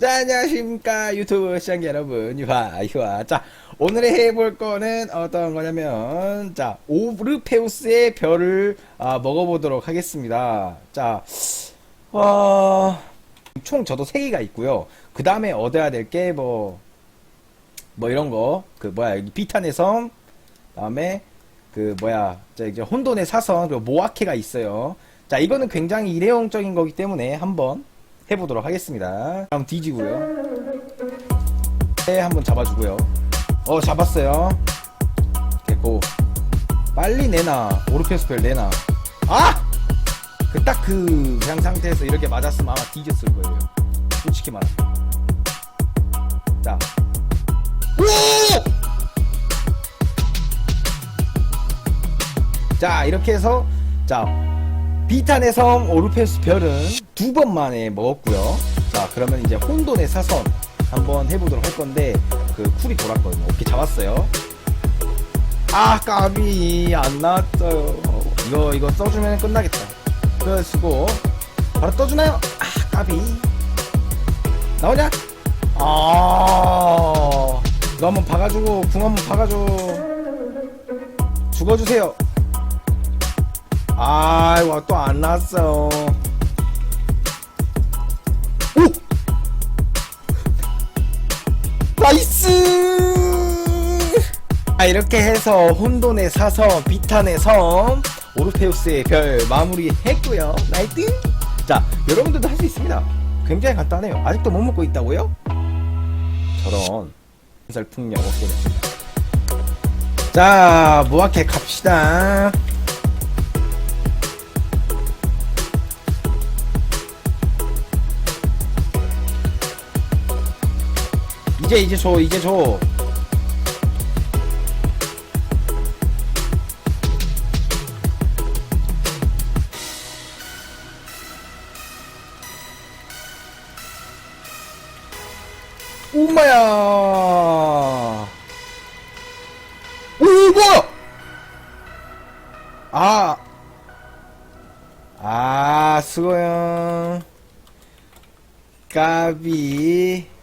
자, 안녕하십니까. 유튜브 시청자 여러분. 유하, 유하. 자, 오늘 해볼 거는 어떤 거냐면, 자, 오르페우스의 별을 아, 먹어보도록 하겠습니다. 자, 어, 총 저도 3개가 있고요. 그 다음에 얻어야 될 게 뭐, 뭐 이런 거. 그 뭐야, 비탄의 섬. 다음에 그 뭐야, 자, 이제 혼돈의 사선, 그리고 모아케가 있어요. 자, 이거는 굉장히 일회용적인 거기 때문에 한번 해보도록 하겠습니다. 다음 뒤지고요. 네, 한번 잡아주고요. 어, 잡았어요. 됐고. 빨리 내놔. 오르페 스펠 내놔. 아! 그 딱 그 그냥 상태에서 이렇게 맞았으면 아마 뒤졌을 거예요. 솔직히 말하면. 자. 오! 자, 이렇게 해서 자, 비탄의 섬 오르페스 별은 두 번 만에 먹었고요. 자, 그러면 이제 혼돈의 사선 한번 해보도록 할 건데 그 쿨이 돌았거든요. 오케이 잡았어요. 아 까비 안 나왔어요. 이거 이거 써주면 끝나겠다. 그 쓰고 바로 떠주나요? 아 까비 나오냐? 아 이거 한번 박아주고 궁 한번 박아줘. 죽어주세요. 아이고 또안 나왔어. 오! 나이스! 아 이렇게 해서 혼돈의 사선, 비탄의 섬, 오르페우스의 별 마무리 했고요. 나이트! 자, 여러분들도 할 수 있습니다. 굉장히 간단해요. 아직도 못 먹고 있다고요? 저런 설풍력 없겠네. 자, 모아케 갑시다. 이제 이제 줘 이제 줘 오마야 오 뭐야 아 아, 수고요. 까비.